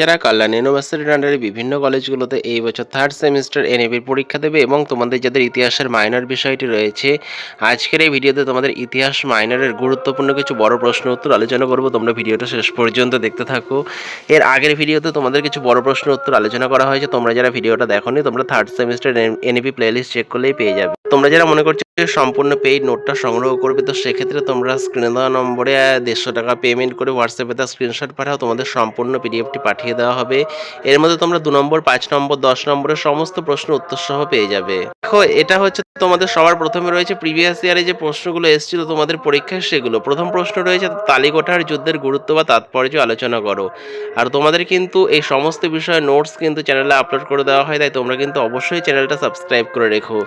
যারা কল্যাণ ইউনিভার্সিটির আন্ডারে বিভিন্ন কলেজগুলোতে এই বছর থার্ড সেমিস্টার এনএবির পরীক্ষা দেবে এবং তোমাদের যাদের ইতিহাসের মাইনর বিষয়টি রয়েছে, আজকের এই ভিডিওতে তোমাদের ইতিহাস মাইনরের গুরুত্বপূর্ণ কিছু বড় প্রশ্ন উত্তর আলোচনা করব। তোমরা ভিডিওটা শেষ পর্যন্ত দেখতে থাকো। এর আগের ভিডিওতে তোমাদের কিছু বড় প্রশ্ন উত্তর আলোচনা করা হয়েছে। তোমরা যারা ভিডিওটা দেখোনি, তোমরা third semester NAP playlist check করলেই পেয়ে যাবে। তোমরা যারা মনে করছ সম্পূর্ণ পেইড নোটটা সংগ্রহ করবে, তো সেক্ষেত্রে তোমরা স্ক্রিনে দেওয়া নম্বরে দেড়শো টাকা পেমেন্ট করে হোয়াটসঅ্যাপে তার স্ক্রিনশট পাঠাও। তোমাদের সম্পূর্ণ পিডিএফটি পাঠিয়ে দেওয়া হবে। এর মধ্যে তোমরা দু নম্বর, পাঁচ নম্বর, দশ নম্বরের সমস্ত প্রশ্ন উত্তর সহ পেয়ে যাবে। দেখো, এটা হচ্ছে তোমাদের সবার প্রথমে রয়েছে প্রিভিয়াস ইয়ারে যে প্রশ্নগুলো এসেছিল তোমাদের পরীক্ষায় সেগুলো। প্রথম প্রশ্ন রয়েছে তালিকোঠার যুদ্ধের গুরুত্ব বা তাৎপর্য আলোচনা করো। আর তোমাদের কিন্তু এই সমস্ত বিষয়ে নোটস কিন্তু চ্যানেলে আপলোড করে দেওয়া হয়, তাই তোমরা কিন্তু অবশ্যই চ্যানেলটা সাবস্ক্রাইব করে রেখো।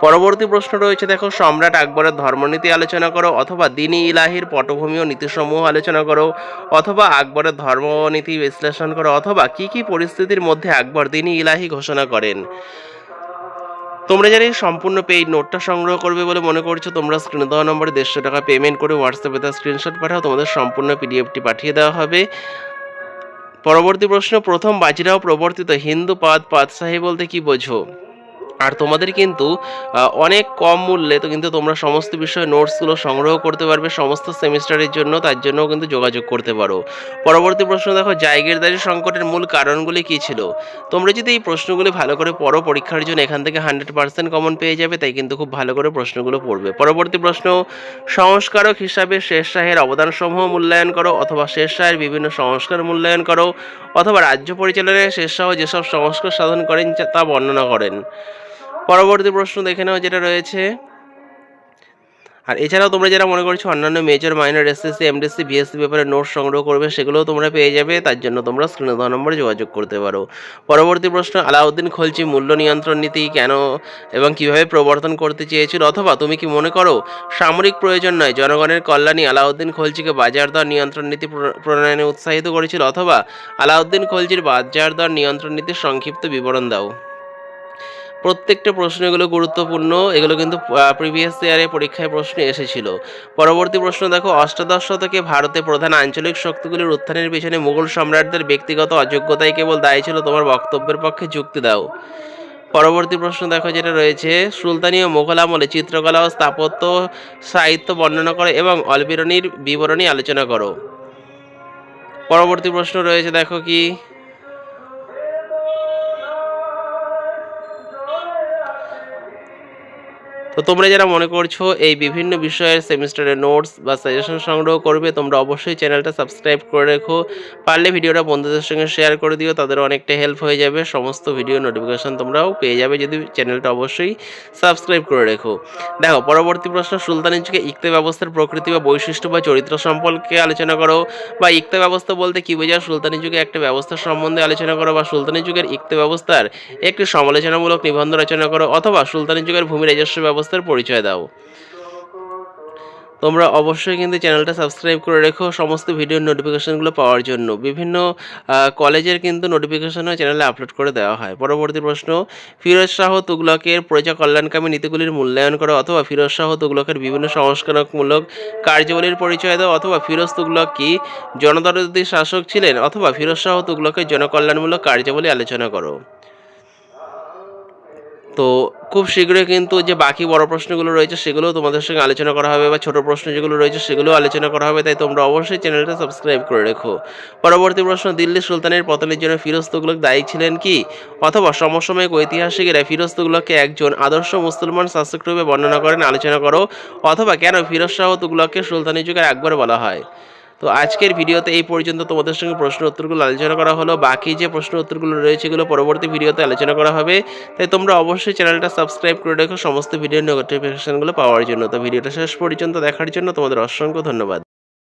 পরবর্তী প্রশ্ন রয়েছে, দেখো, সম্রাট আকবরের ধর্মনীতি আলোচনা করো, অথবা দিনী ইলাহির পটভূমি ও নীতিসমূহ আলোচনা করো, অথবা আকবরের ধর্মনীতি বিশ্লেষণ করো। অথবা কি কি পরিস্থিতির মধ্যে একবার দিনই ইলাহি ঘোষণা করেন? তোমরা যারা এই সম্পূর্ণ পেই নোটটা সংগ্রহ করবে বলে মনে করছ, তোমরা স্ক্রিনে দেওয়া নম্বরে দেড়শো টাকা পেমেন্ট করে হোয়াটসঅ্যাপে তার স্ক্রিনশট পাঠাও, তোমাদের সম্পূর্ণ পিডিএফটি পাঠিয়ে দেওয়া হবে। পরবর্তী প্রশ্ন, প্রথম বাজিরাও প্রবর্তিত হিন্দু পাদ সাহেব বলতে কি বোঝো? আর তোমাদের কিন্তু অনেক কম মূল্যে তো কিন্তু তোমরা সমস্ত বিষয়ে নোটসগুলো সংগ্রহ করতে পারবে সমস্ত সেমিস্টারের জন্য, তার জন্যও কিন্তু যোগাযোগ করতে পারো। পরবর্তী প্রশ্ন দেখো, জায়গিরদারি সংকটের মূল কারণগুলি কী ছিল? তোমরা যদি এই প্রশ্নগুলি ভালো করে পড়ো, পরীক্ষার জন্য এখান থেকে হান্ড্রেড পার্সেন্ট কমন পেয়ে যাবে, তাই কিন্তু খুব ভালো করে প্রশ্নগুলো পড়বে। পরবর্তী প্রশ্ন, সংস্কারক হিসাবে শেষ শাহের অবদানসমূহ মূল্যায়ন করো, অথবা শেষ শাহের বিভিন্ন সংস্কার মূল্যায়ন করো, অথবা রাজ্য পরিচালনায় শেষ শাহ যেসব সংস্কার সাধন করেন, তা বর্ণনা করেন। পরবর্তী প্রশ্ন দেখে নাও যেটা রয়েছে। আর এছাড়াও তোমরা যারা মনে করছ অন্যান্য major minor SSC MDC BSC পেপারে নোট সংগ্রহ করবে, সেগুলোও তোমরা পেয়ে যাবে, তার জন্য তোমরা স্ক্রিনে দেওয়া নম্বরে যোগাযোগ করতে পারো। পরবর্তী প্রশ্ন, আলাউদ্দিন খলচি মূল্য নিয়ন্ত্রণ নীতি কেন এবং কীভাবে প্রবর্তন করতে চেয়েছিল? অথবা তুমি কি মনে করো সামরিক প্রয়োজন নয়, জনগণের কল্যাণী আলাউদ্দিন খলচিকে বাজার দর নিয়ন্ত্রণ নীতি প্র- প্রণয়নে উৎসাহিত করেছিল? অথবা আলাউদ্দিন খলজির বাজার দর নিয়ন্ত্রণ নীতির সংক্ষিপ্ত বিবরণ দাও। প্রত্যেকটা প্রশ্ন এগুলো গুরুত্বপূর্ণ, এগুলো কিন্তু প্রিভিয়াস ইয়ারে পরীক্ষায় প্রশ্ন এসেছিল। পরবর্তী প্রশ্ন দেখো, অষ্টাদশ শতকে ভারতে প্রধান আঞ্চলিক শক্তিগুলির উত্থানের পিছনে মুঘল সম্রাটদের ব্যক্তিগত অযোগ্যতাই কেবল দায়ী ছিল, তোমার বক্তব্যের পক্ষে যুক্তি দাও। পরবর্তী প্রশ্ন দেখো, যেটা রয়েছে, সুলতানি ও মোঘল আমলে চিত্রকলা ও স্থাপত্য সাহিত্য বর্ণনা করো এবং অলবিরনির বিবরণী আলোচনা করো। পরবর্তী প্রশ্ন রয়েছে, দেখো কি তো তোমরা যারা মনে করছ এই বিভিন্ন বিষয়ের সেমিস্টারের নোটস বা সাজেশন সংগ্রহ করবে, তোমরা অবশ্যই চ্যানেলটা সাবস্ক্রাইব করে রেখো। পারলে ভিডিওটা বন্ধুদের সঙ্গে শেয়ার করে দিও, তাদের অনেকটা হেল্প হয়ে যাবে। সমস্ত ভিডিও নোটিফিকেশন তোমরাও পেয়ে যাবে যদি চ্যানেলটা অবশ্যই সাবস্ক্রাইব করে রেখো। দেখো, পরবর্তী প্রশ্ন সুলতানি যুগে ইকতে ব্যবস্থার প্রকৃতি বা বৈশিষ্ট্য বা চরিত্র সম্পর্কে আলোচনা করো। বা ইকতে ব্যবস্থা বলতে কী বোঝায়? সুলতানি যুগে একটা ব্যবস্থা সম্বন্ধে আলোচনা করো বা সুলতানি যুগের ইকতে ব্যবস্থার একটি সমালোচনামূলক নিবন্ধ রচনা করো। অথবা সুলতানি যুগের ভূমি রাজস্ব ব্যবস্থার পরিচয় দাও। তোমরা অবশ্যই কিন্তু চ্যানেলটা সাবস্ক্রাইব করে রেখো সমস্ত ভিডিওর নোটিফিকেশনগুলো পাওয়ার জন্য। বিভিন্ন কলেজের কিন্তু নোটিফিকেশনও চ্যানেলে আপলোড করে দেওয়া হয়। পরবর্তী প্রশ্ন, ফিরোজ শাহ তুগলকের প্রজা কল্যাণকামী নীতিগুলির মূল্যায়ন করো অথবা ফিরোজ শাহ তুগলকের বিভিন্ন সংস্কারকমূলক কার্যাবলীর পরিচয় দাও অথবা ফিরোজ তুগলক কি জনদরদী শাসক ছিলেন অথবা ফিরোজ শাহ তুগলকের জনকল্যাণমূলক কার্যাবলী আলোচনা করো। তো খুব শীঘ্রই কিন্তু যে বাকি বড় প্রশ্নগুলো রয়েছে সেগুলোও তোমাদের সঙ্গে আলোচনা করা হবে বা ছোট প্রশ্ন যেগুলো রয়েছে সেগুলোও আলোচনা করা হবে, তাই তোমরা অবশ্যই চ্যানেলটা সাবস্ক্রাইব করে রেখো। পরবর্তী প্রশ্ন দিল্লি সুলতানের পতনের জন্য ফিরোজ তুগলক দায়ী ছিলেন কি? অথবা সমসাময়িক ঐতিহাসিকেরা ফিরোজ তুগলককে একজন আদর্শ মুসলমান শাসক রূপে বর্ণনা করেন, আলোচনা করো। অথবা কেন ফিরোজ শাহ তুগলককে সুলতানি যুগের আকবর বলা হয়? তো আজকের ভিডিওতে এই পর্যন্ত। তোমাদের সঙ্গে প্রশ্ন উত্তরগুলো আলোচনা করা হলো। বাকি যে প্রশ্ন উত্তরগুলো রয়েছে এগুলো পরবর্তী ভিডিওতে আলোচনা করা হবে। তাই তোমরা অবশ্যই চ্যানেলটা সাবস্ক্রাইব করে রেখো, সমস্ত ভিডিও নোটিফিকেশনগুলো পাওয়ার জন্য। তো ভিডিওটা শেষ পর্যন্ত দেখার জন্য তোমাদের অসংখ্য ধন্যবাদ।